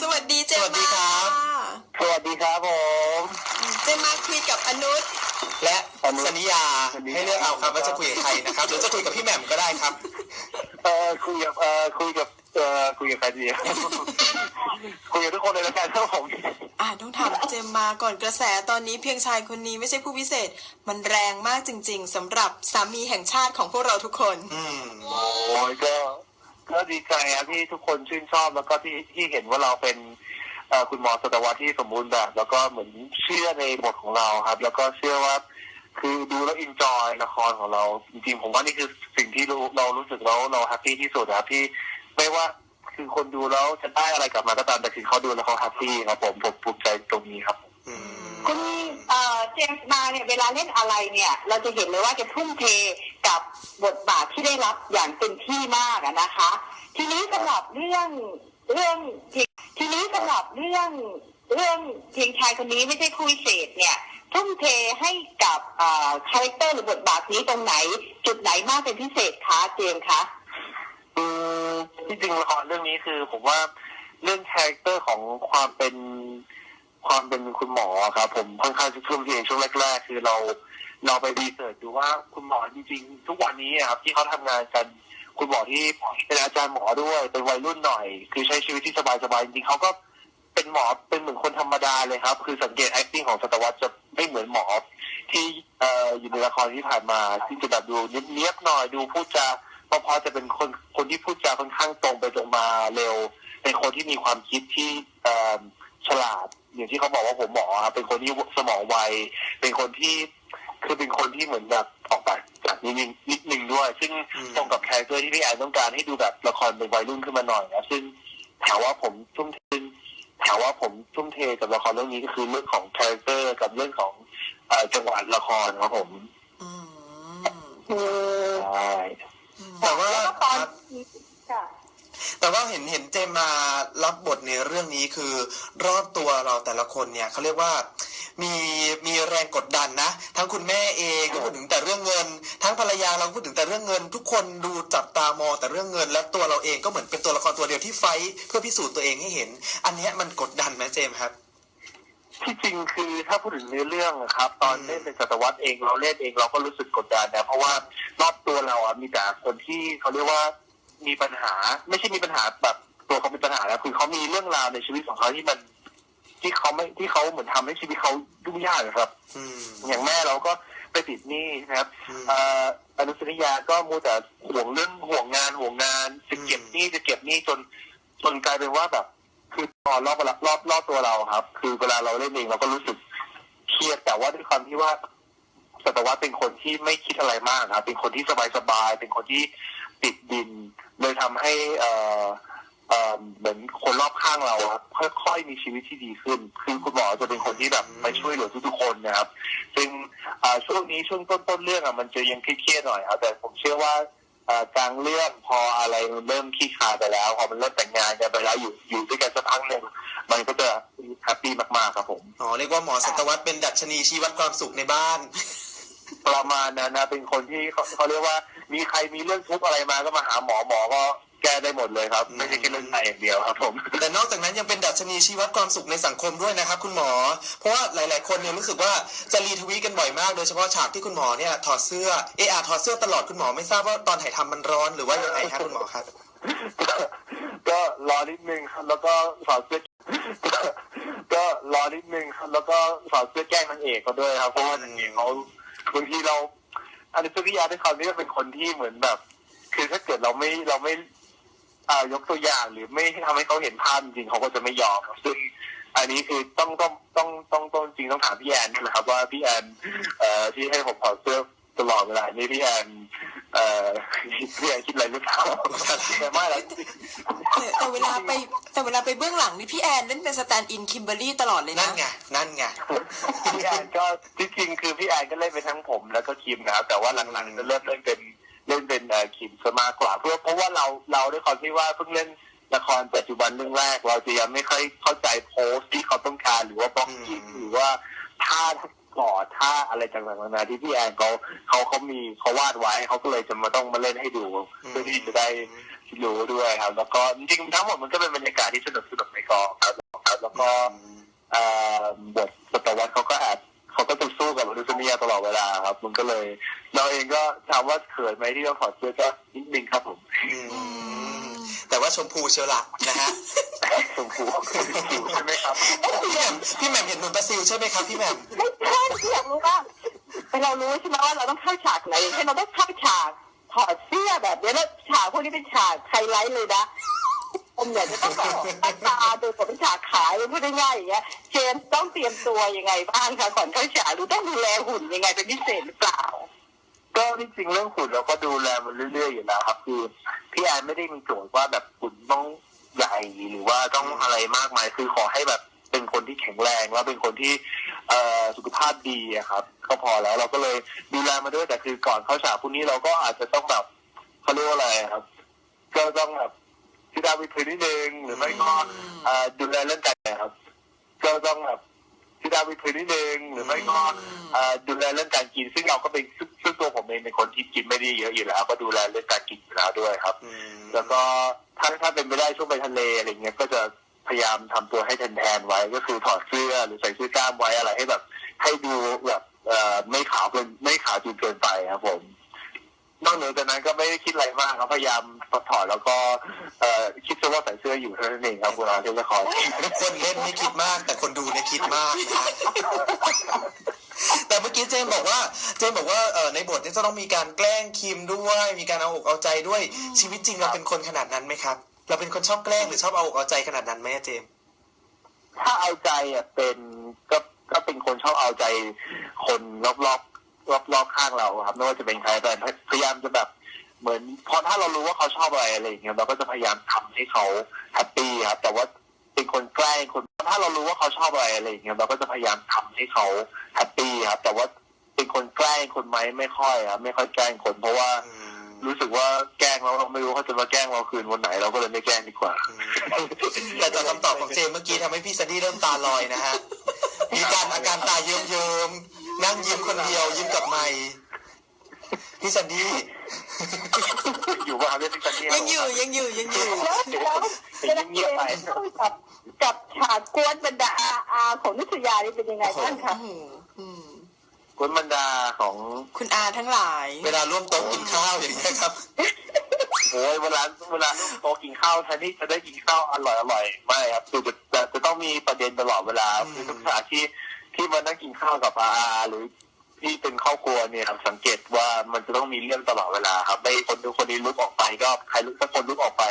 สวัสดีเจมสวัสดีครับ สวัสดีครับผม เจมมาคุยกับอนุชและอันนี้สนิยา ให้เลือกเอาครับว่าจะคุยกับใครนะครับหรือจะคุยกับพี่แหม่มก็ได้ครับ เอ่อคุยกับเอ่อคุยกับเอ่อคุยกับใครดี คุยกับทุกคนเลยแล้วกันครับผมอ่าต้องถามเจมมาก่อนกระแสตอนนี้เพียงชายคนนี้ไม่ใช่ผู้พิเศษ มันแรงมากจริง ๆสำหรับสามีแห่งชาติของพวกเราทุกคน อืม โอ้ยก็ ก็ดีใจครับที่ทุกคนชื่นชอบแล้วก็ที่ที่เห็นว่าเราเป็นคุณหมอสัตวรรษที่สมบูรณ์แบบ แล้วก็เหมือนเชื่อในบทของเราครับ แล้วก็เชื่อว่าคือดูแล้วอินจอยละครของเรา จริงๆผมว่านี่คือสิ่งที่รู้เรารู้สึกแล้วเราแฮปปี้ที่สุดครับที่ไม่ว่าคือคนดูแล้วจะได้อะไรกลับมาก็ตามแต่คือเขาดูแล้วเขาแฮปปี้ครับผมผมภูมิใจตรงนี้ครับคุณเจมส์มาเนี่ยเวลาเล่นอะไรเนี่ย เราจะเห็นเลยว่าจะทุ่มเท กับบทบาทที่ได้รับอย่างเต็มที่มากนะคะ ทีนี้สำหรับเรื่องเรื่องทีนี้สำหรับเรื่องเรื่องเพียงชายคนนี้ไม่ใช่คู่พิเศษเนี่ยทุ่มเทให้กับคาแรคเตอร์หรือบทบาทนี้ตรงไหน จุดไหนมากเป็นพิเศษคะเจมคะอืมที่จริงละครเรื่องนี้คือผมว่าเรื่องคาแรคเตอร์ของความเป็นความเป็นคุณหมอครับผมค่อนข้างจะทุ่มเทช่วงแรก ๆ คือเรา เราไปรีเสิร์ชดูว่าคุณหมอจริงๆ ทุกวันนี้ครับที่เขาทำงานกัน คุณหมอที่เป็นอาจารย์หมอด้วยเป็นวัยรุ่นหน่อย คือใช้ชีวิตที่สบายๆจริงๆเขาก็เป็นหมอเป็นเหมือนคนธรรมดาเลยครับ คือสังเกต acting ของสตวรรษจะไม่เหมือนหมอที่เอ่ออยู่ในละครที่ผ่านมาที่จะแบบดูเนียบๆหน่อยดูพูดจาพราะพอจะเป็นคนคนที่พูดจาค่อนข้างตรงไปตรงมาเร็ว เป็นคนที่มีความคิดที่เอ่อฉลาดอย่างที่เขาบอกว่าผมหมอครับเป็นคนที่สมองไวเป็นคนที่ คือเป็นคนที่เหมือนแบบออกแบบจากนิดนึงนิดนึงด้วย ซึ่งอืมตรงกับแครคเตอร์ที่พี่แอนต้องการให้ดูแบบละครเป็นวัยรุ่นขึ้นมาหน่อยนะซึ่งถามว่าผมทุ่มเทถามว่าผมทุ่มเทกับละครเรื่องนี้ก็คือเรื่องของคาแรคเตอร์กับเรื่องของเอ่อจังหวะละครครับผมอืมคือใช่แต่ว่าแล้วก็ตอนครับค่ะแต่ว่าเห็นเห็นเจมมารับบทในเรื่องนี้คือรอบตัวเราแต่ละคนเนี่ยเขาเรียกว่า มีมีแรงกดดันนะ ทั้งคุณแม่เองก็พูดถึงแต่เรื่องเงิน ทั้งภรรยาเราก็พูดถึงแต่เรื่องเงิน ทุกคนดูจับตามองแต่เรื่องเงิน และตัวเราเองก็เหมือนเป็นตัวละครตัวเดียวที่ไฟท์เพื่อพิสูจน์ตัวเองให้เห็น อันเนี้ยมันกดดันไหมเจมส์ครับที่จริงคือถ้าพูดถึงเนื้อเรื่องอะครับ ตอนอืมเล่นเป็นจัตวรรษเองเราเล่นเองเราก็รู้สึกกดดันนะเพราะว่ารอบตัวเราอะมีแต่คนที่เขาเรียกว่ามีปัญหา ไม่ใช่มีปัญหาแบบตัวเขามีปัญหาแล้วคือเขามีเรื่องราวในชีวิตของเขาที่มัน ที่เขาไม่ที่เขาเหมือนทำให้ชีวิตเขายุ่งยากอะครับ อืมอย่างแม่เราก็ไปติดหนี้นะครับอืมเอ่ออนุสริยาก็มูแต่ห่วงเรื่องห่วงงานห่วงงานจะเก็บหนี้จะเก็บหนี้จนจนกลายเป็นว่าแบบ คือตอนรอบรอบรอบตัวเราครับ คือเวลาเราเล่นเองเราก็รู้สึกเครียดแต่ว่าด้วยความที่ว่าสัตวรรษเป็นคนที่ไม่คิดอะไรมากครับ เป็นคนที่สบายสบายๆเป็นคนที่ติดดิน เลยทำให้ เอ่อ เอ่อเหมือนคนรอบข้างเราครับค่อยๆมีชีวิตที่ดีขึ้น คือคุณหมอจะเป็นคนที่แบบไปช่วยเหลือทุกๆคนนะครับ ซึ่งอ่าช่วงนี้ช่วงต้นต้นๆเรื่องอะมันจะยังเครียดๆหน่อยครับแต่ผมเชื่อว่าอ่ากลางเรื่องพออะไรมันเริ่มขี้คลายไปแล้วพอมันเริ่มแต่งงานกันไปแล้วอยู่อยู่ด้วยกันสักพักหนึ่งมันก็จะแฮปปี้มากๆครับผมอ๋อเรียกว่าหมอสัตวรรษเป็นดัชนีชี้วัดความสุขในบ้านประมาณนั้นนะเป็นคนที่เขาเขาเรียกว่ามีใครมีเรื่องทุกข์อะไรมาก็มาหาหมอหมอก็ แก้ได้หมดเลยครับ ไม่ใช่แค่เรื่องไตอย่างเดียวครับผมแต่นอกจากนั้นยังเป็นดัชนีชี้วัดความสุขในสังคมด้วยนะครับ คุณหมอ เพราะว่าหลาย ๆ คนเนี่ยรู้สึกว่าจะรีทวีตกันบ่อยมาก โดยเฉพาะฉากที่คุณหมอเนี่ยถอดเสื้อเออาถอดเสื้อตลอดคุณหมอไม่ทราบว่าตอนถ่ายทำมันร้อนหรือว่ายังไงครับคุณหมอครับ ก็ก็รอนิดนึงครับแล้วก็สาวเสื้อก็ก็รอนิดนึงครับแล้วก็สาวเสื้อแกล้งนางเอกเขาด้วยครับเพราะว่านางเอกเขาบางทีเราอันนี้สุริยาด้วยความที่ว่าเป็นคนที่เหมือนแบบ คือถ้าเกิดเราไม่เราไม่อ่า ยกตัวอย่างหรือไม่ทำให้เขาเห็นภาพจริงๆเขาก็จะไม่ยอมครับซึ่งอันนี้คือต้องต้องต้องต้องต้องจริงต้องถามพี่แอนนี่แหละครับว่าพี่แอนเอ่อที่ให้ผมถอดเสื้อตลอดเวลานี่พี่แอนเอ่อพี่แอนคิดอะไรหรือเปล่าแต่ไม่หรอกแต่แต่เวลาไปแต่เวลาไปเบื้องหลังนี่พี่แอนเล่นเป็นสแตนด์อินคิมเบอรรี่ตลอดเลยนั่นะนไงนั่นไงพี่แอนก็ที่จริงคือพี่แอนก็เล่นเป็นทั้งผมแล้วก็คิมนะครับแต่ว่าหลังๆจะเริ่มเล่นเป็น เล่นเป็นเอ่อคิมซะมากกว่า เพื่อเพราะว่าเราเราด้วยความที่ว่าเพิ่งเล่นละครปัจจุบันเรื่องแรก เราจะยังไม่ค่อยเข้าใจโพสที่เขาต้องการหรือว่าบล็อกกิ้งอืมหรือว่าท่ากอดท่าอะไรต่างๆนานาที่พี่แอนเขาเขาเขามีเขาวาดไว้เขาก็เลยจะมาต้องมาเล่นให้ดูเพื่อที่จะได้รู้ด้วยครับ แล้วก็จริงๆทั้งหมดมันก็เป็นบรรยากาศที่สนุกสนุกในกองครับก็เอ่อบทบทวัตเขาก็แอบ เขาก็จะสู้กับมนุษย์เนียตลอดเวลาครับ มันก็เลย เราเองก็ถามว่าเขินไหมที่ต้องถอดเสื้อก็นิดนึงครับผมอืมแต่ว่าชมพูเชียวละนะฮะชมพูผิวใช่ไหมครับพี่แหม่มพี่แหม่มเห็นเหมือนปลาซิลใช่ไหมครับพี่แหม่มไม่ใช่ที่อยากรู้ว่าเรารู้ใช่ไหมว่าเราต้องเข้าฉากไหนอย่างเช่นเราต้องเข้าฉากถอดเสื้อแบบเนี้ยแล้วฉากพวกนี้เป็นฉากไฮไลท์เลยนะ ผมอยากจะต้องบบหน้าตาดูผมฉากขายพูดง่ายๆอย่างเงี้ยเจมส์ต้องเตรียมตัวยังไงบ้างคะก่อนเข้าฉากหรือต้องดูแลหุ่นยังไงเป็นพิเศษหรือเปล่าก็ที่จริงเรื่องหุ่นเราก็ดูแลมันเรื่อยๆอยู่แล้วครับคือพี่แอนไม่ได้มีโจทย์ว่าแบบหุ่นต้องใหญ่หรือว่าต้องอะไรมากมายคือขอให้แบบเป็นคนที่แข็งแรงแล้วเป็นคนที่เอ่อสุขภาพดีครับ ก็พอแล้วเราก็เลยดูแลมาด้วยแต่คือก่อนเข้าฉากพวกนี้เราก็อาจจะต้องแบบเขาเรียกว่าอะไรครับ ก็ต้องแบบ ที่ดาวิพื้นนิดนึงหรือไม่ก็เอ่อดูแลเรื่องการครับก็ต้องแบบที่ดาวิพื้นนิดนึงหรือไม่ก็เอ่อดูแลเรื่องการกิน ซึ่งเราก็เป็นซึ่งซึ่งตัวผมเองเป็นคนที่กินไม่ได้เยอะอยู่แล้ว ก็ดูแลเรื่องการกินอยู่แล้วด้วยครับอืมแล้วก็ถ้าถ้าเป็นไปได้ช่วงไปทะเลอะไรเงี้ยก็จะพยายามทำตัวให้แทนๆไว้ก็คือถอดเสื้อหรือใส่เสื้อกล้ามไว้อะไรให้แบบ ให้ดูแบบเอ่อไม่ขาวเกินไม่ขาวจนเกินไปครับผมนอกเหนือจากนั้นก็ไม่ได้คิดอะไรมากครับพยายามถอดแล้วก็ เอ่อคิดซะว่าใส่เสื้ออยู่เท่านั้นเองครับเวลาเล่นละครคนเล่นไม่คิดมาก แต่คนดูเนี่ยคิดมากนะฮะแต่เมื่อกี้เจมส์บอกว่า เจมส์บอกว่าเออในบทเนี่ยจะต้องมีการแกล้งคิมด้วย มีการเอาอกเอาใจด้วย ชีวิตจริงเราเป็นคนขนาดนั้นไหมครับ เราเป็นคนชอบแกล้งหรือชอบเอาอกเอาใจขนาดนั้นไหมอะเจมส์ถ้าเอาใจอะเป็นก็ก็เป็นคนชอบเอาใจ คนรอบรอบรอบรอบๆข้างเราครับไม่ว่าจะเป็นใครแต่พยายามจะแบบ เหมือนเพราะถ้าเรารู้ว่าเขาชอบอะไรอะไรอย่างเงี้ยเราก็จะพยายามทำให้เขาแฮปปี้ครับแต่ว่าเป็นคนแกล้งคนถ้าเรารู้ว่าเขาชอบอะไรอะไรอย่างเงี้ยเราก็จะพยายามทำให้เขาแฮปปี้ครับแต่ว่าเป็นคนแกล้งคนไหมไม่ค่อยครับไม่ค่อยแกล้งคนเพราะว่าอืมรู้สึกว่าแกล้งแล้วเราไม่รู้เขาจะมาแกล้งเราคืนวันไหนเราก็เลยไม่แกล้งดีกว่าแต่จากคำตอบของเจมส์เมื่อกี้ทำให้พี่ซันดี้เริ่มตาลอยนะฮะมีการอาการตาเยิ้มเยิ้มๆนั่งยิ้มคนเดียวยิ้มกับไมค์พี่ซันดี้ อยู่ว่าเรื่องที่ฉันเนี่ยยังอยู่ยังอยู่ยังอยู่แล้วแล้วเวลาเจมส์เข้ากับกับฉากกวนบรรดาอาอาของนุชยานี่เป็นยังไงบ้างคะโอ้โหอืมคุณบรรดาของคุณอาทั้งหลาย เวลาร่วมโต๊ะกินข้าวอย่างเงี้ยครับโอ้ยเวลาเวลาลูกโตะกินข้าวแทนที่จะได้กินข้าวอร่อยอร่อยไม่ครับคือจะจะจะต้องมีประเด็นตลอดเวลาอืมคือทุกฉากที่ที่มานั่งกินข้าวกับอาอาหรือ ที่เป็นครอบครัวเนี่ยครับสังเกตว่ามันจะต้องมีเรื่องตลอดเวลาครับ ไม่คนดูคนนี้ลุกออกไปก็ใครลุกสักคนลุกออกไป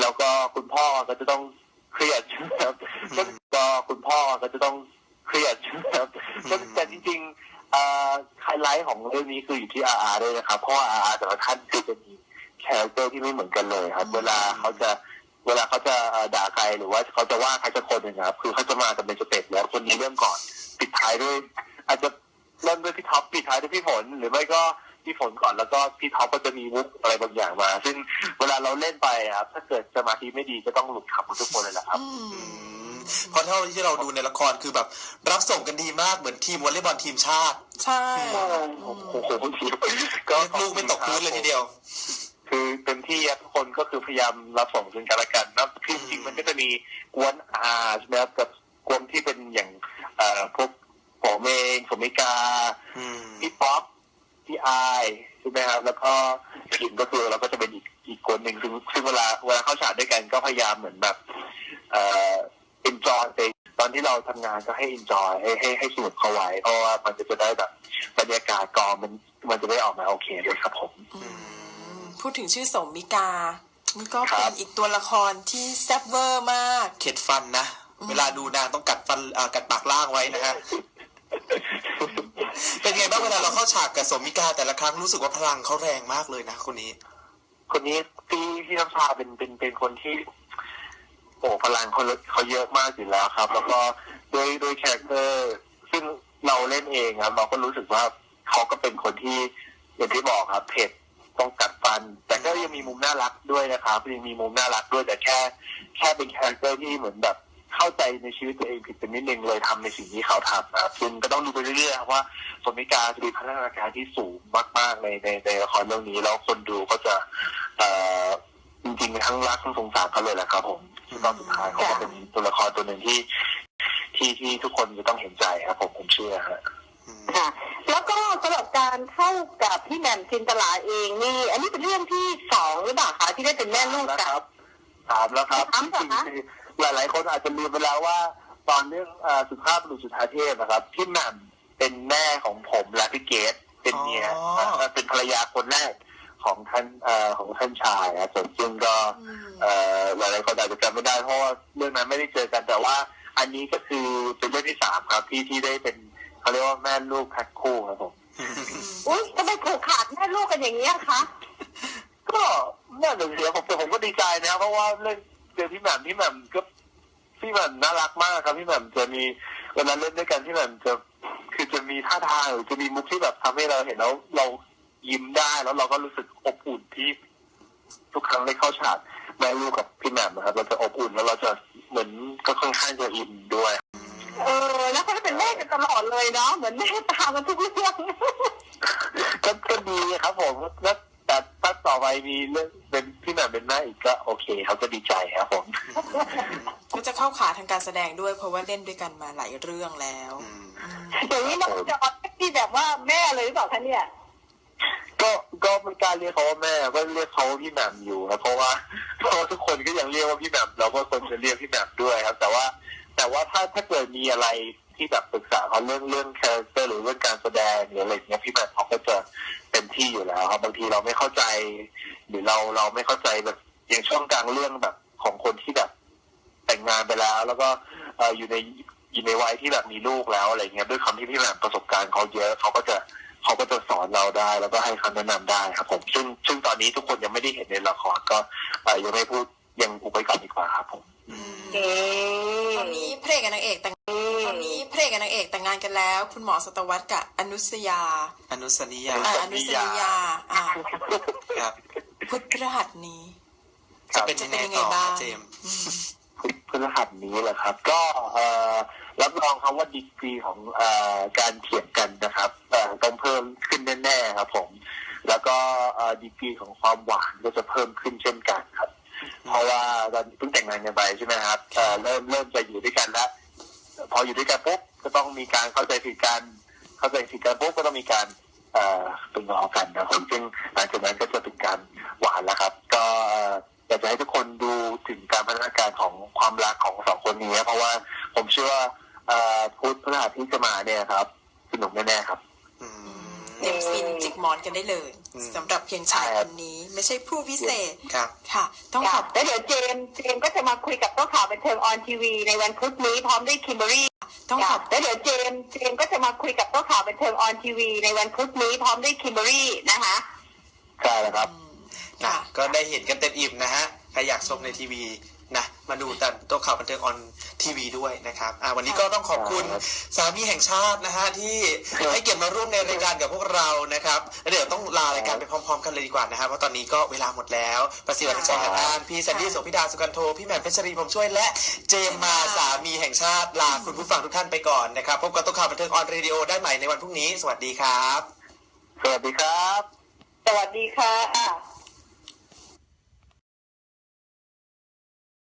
แล้วก็คุณพ่อก็จะต้องเครียดใช่ไหมครับก็คุณพ่อก็จะต้องเครียดใช่ไหมครับก็แต่จริงๆอ่าไฮไลท์ของเรื่องนี้คืออยู่ที่อาอาด้วยนะครับเพราะว่าอาอาแต่ละท่านคือจะมีคาแรคเตอร์ที่ไม่เหมือนกันเลยครับ เวลาเขาจะเวลาเขาจะเอ่อด่าใครหรือว่าเขาจะว่าใครสักคนหนึ่งครับ คือเขาจะมากันเป็นสเต็ปแล้วคนนี้เริ่มก่อนปิดท้ายด้วย อาจจะ เริ่มด้วยพี่ท็อปปิดท้ายด้วยพี่ฝนหรือไม่ก็พี่ฝนก่อนแล้วก็พี่ท็อปก็จะมีวุกอะไรบางอย่างมา ซึ่งเวลาเราเล่นไปอะครับถ้าเกิดสมาธิไม่ดีก็ต้องหลุดขำหมดทุกคนเลยแหละครับอืมอืมเพราะเท่าที่เราดูในละครคือแบบ รับส่งกันดีมากเหมือนทีมวอลเลย์บอลทีมชาติ ใช่โอ้โหบางทีก็ลูกไม่ตกพื้นเลยทีเดียว คือเต็มที่ครับทุกคนก็คือพยายามรับส่งซึ่งกันและกันนะคือจริงๆมันก็จะมีกวนอาใช่ไหมครับกับกวนที่เป็นอย่างเอ่อพวก ผมเองสมิกาอืมพี่ป๊อปพี่อายใช่ไหมครับแล้วก็ขิมก็คือเราก็จะเป็นอีกอีกคนหนึ่งซึ่งซึ่งเวลาเวลาเข้าฉากด้วยกันก็พยายามเหมือนแบบ เอ่อ enjoy ไปตอนที่เราทำงานก็ให้ enjoy ให้ให้ให้สนุกเข้าไว้เพราะว่ามันจะได้แบบบรรยากาศกองมันมันจะได้ออกมาโอเคเลยครับผมพูดถึงชื่อสมมิกามันก็ครัเป็บนอีกตัวละครที่แซ่บเวอร์มาก เข็ดฟันนะ เวลาดูนางต้องกัดฟันอ่ากัดปากล่างไว้นะฮะ เป็นไงบ้างเวลาเราเข้าฉากกับสมมิกาแต่ละครั้งรู้สึกว่าพลังเขาแรงมากเลยนะคนนี้ คนนี้พี่พี่น้ำชาเป็นเป็นเป็นคนที่โอ้พลังเขาเขาเยอะมากอยู่แล้วครับ แล้วก็ด้วยด้วยคาแรคเตอร์ซึ่งเราเล่นเองครับเราก็รู้สึกว่าเขาก็เป็นคนที่อย่างที่บอกครับเผ็ดต้องกัดฟัน แต่ก็ยังมีมุมน่ารักด้วยนะครับยังมีมุมน่ารักด้วยแต่แค่ แค่เป็นคาแรคเตอร์ที่เหมือนแบบ เข้าใจในชีวิตตัวเองผิดไปนิดนึงเลยทำในสิ่งที่เขาทำนะครับซึ่งก็ต้องดูไปเรื่อยๆครับว่าสมิกาจะมีพัฒนาการที่สูงมากๆในในในละครเรื่องนี้แล้วคนดูก็จะเอ่อจริงๆทั้งรักทั้งสงสารเขาเลยแหละครับ ผมตอนสุดท้ายเขาก็เป็นตัวละครตัวหนึ่งที่ ที่ที่ทุกคนจะต้องเห็นใจครับผมผมเชื่อฮะค่ะแล้วก็สำหรับการเข้ากับพี่แหม่มจินตลาเองนี่ อันนี้เป็นเรื่องที่สองหรือเปล่าคะที่ได้เป็นแม่ลูกแล้วกันครับถามแล้วครับถามเหรอคะคือ หลายๆ คนอาจจะลืมไปแล้วว่า ตอนเรื่องเอ่อสุภาพบุรุษสุธาเทพนะครับพี่แหม่มเป็นแม่ของผมและพี่เกดเป็นเมียอ๋อ เอ่อเป็นภรรยาคนแรกของท่านเอ่อของท่านชายนะส่วนซึ่งก็ เอ่อหลายๆคนอาจจะจำไม่ได้เพราะว่าเรื่องนั้นไม่ได้เจอกันแต่ว่า อันนี้ก็คือเป็นเรื่องที่สามครับที่ที่ได้เป็นเขาเรียกว่าแม่ลูกแพ็คคู่ครับผมอุ้ยทำไมผูกขาดแม่ลูกกันอย่างนี้ยคะก็น่าจะเสียผมแต่ผมก็ดีใจนะเพราะว่าเล่นเจอ พี่แหม่มพี่แหม่มก็พี่แหม่มน่ารักมากครับพี่แหม่มจะมีเวลาเล่นด้วยกันพี่แหม่มจะคือจะมีท่าทางหรือจะมีมุกที่แบบทำให้เราเห็นแล้วเรายิ้มได้แล้วเราก็รู้สึกอบอุ่นที่ทุกครั้งได้เข้าฉากแม่ลูกกับพี่แหม่มนะครับเราจะอบอุ่นแล้วเราจะเหมือนก็ค่อนข้างจะอินด้วย เออแล้วเขาจะเป็นแม่กันตลอดเลยเนาะเหมือนแม่ตามกันทุกเรื่องก็ก็ดีครับผมแล้วแต่ถ้าต่อ ไปมีเรื่องเป็นพี่แหม่มเป็นแม่อีกก็โอเคเขาก็ดีใจครับผมก็จะเข้าขาทางการแสดงด้วยเพราะว่าเล่นด้วยกันมาหลายเรื่องแล้วอย่างนี้น้องจอร์จที่แบบว่าแม่เลยหรือเปล่าคะเนี่ยก็ก็ไม่กล้าเรียกเขาว่าแม่ก็เรียกเขาว่าพี่แหม่มอยู่นะเพราะว่าเพราะว่าทุกคนก็ยังเรียกว่าพี่แหม่มเราก็ควรจะเรียกพี่แหม่มด้วยครับ แต่ว่าแต่ว่าถ้าถ้าเกิดมีอะไรที่แบบปรึกษาเขาเรื่องเรื่องคาแรคเตอร์หรือเรื่องการแสดงหรืออะไรอย่างเงี้ยพี่แหม่มเขาก็จะเต็มที่อยู่แล้วครับบางทีเราไม่เข้าใจหรือ เราเราไม่เข้าใจแบบอย่างช่วงกลางเรื่องแบบของคนที่แบบ แต่งงานไปแล้ว แล้วก็เอ่ออยู่ในอยู่ในวัยที่แบบมีลูกแล้วอะไรเงี้ยด้วยคำที่พี่แหม่มประสบการณ์เขาเยอะเขาก็จะเขาก็จะสอนเราได้ แล้วก็ให้คำแนะนำได้ครับ ผมซึ่งซึ่งตอนนี้ทุกคนยังไม่ได้เห็นในละครก็เอ่อยังไม่พูดยังอุบไว้ก่อนดีกว่าครับผมเอ๊ะตอนนี้พระเอกกับนางเอกแต่งตอนนี้พระเอกกับนางเอกแต่งงานกันแล้ว คุณหมอสตวรรษกับอนุสยา อนุสนิยาอ่าอนุสยาอ่าครับ พุทธพฤหัสนี้ จะเป็นยังไงต่อครับเจมส์พฤหัสนี้แหละครับ ก็เอ่อรับรองครับว่าดีกรีของเอ่อการเถียงกันนะครับเอ่อต้องเพิ่มขึ้นแน่ๆครับ ผม แล้วก็เอ่อดีกรีของความหวานก็จะเพิ่มขึ้นเช่นกันครับ เพราะว่าตอนเพิ่งแต่งงานกันไปใช่ไหมครับเอ่อเริ่มเริ่มจะอยู่ด้วยกันแล้วพออยู่ด้วยกันปุ๊บก็ต้องมีการเข้าใจผิดกันเข้าใจผิดกันปุ๊บก็ต้องมีการเอ่อเป็นงอกันนะครับซึ่งหลังจากนั้นก็จะ ทธพฤหัสที่จะมาเนี่ยครับสนุกแน่ๆครับอืมเต็มฟินจิกหมอนกันได้เลยอืมสำหรับเพียงชายคนนี้ ไม่ใช่ผู้พิเศษครับค่ะ ต้องขอบแล้วเดี๋ยวเจมส์เจมส์ก็จะมาคุยกับโต๊ะข่าวบันเทิงออนทีวีในวันพุธนี้พร้อมด้วยคิมเบอรี่ต้องขอบแล้วเดี๋ยวเจมส์เจมส์ก็จะมาคุยกับโต๊ะข่าวบันเทิงออนทีวีในวันพุธนี้พร้อมด้วยคิมเบอรี่นะคะใช่แล้วครับนะก็ได้เห็นกันเต็มอิ่มนะฮะใครอยากชมในทีวี นะมาดูแต่ตัวข่าวบันเทิงออนทีวีด้วยนะครับอ่าวันนี้ก็ต้องขอบคุณครับสามีแห่งชาตินะฮะที่ให้เกียรติมาร่วมในรายการกับพวกเรานะครับแล้วเดี๋ยวต้องลารายการไปพร้อม ๆ กันเลยดีกว่านะฮะเพราะตอนนี้ก็เวลาหมดแล้วประสิทธิ์วัฒนชัยหันอานพี่แซนดี้โสพิดาสุกันโทพี่แหม่มเพชรีผมช่วยและเจมมาสามีแห่งชาติลาคุณผู้ฟังทุกท่านไปก่อนนะครับพบกับตัวข่าวบันเทิงออนเรดิโอได้ใหม่ในวันพรุ่งนี้ สวัสดีครับ สวัสดีครับ สวัสดีค่ะ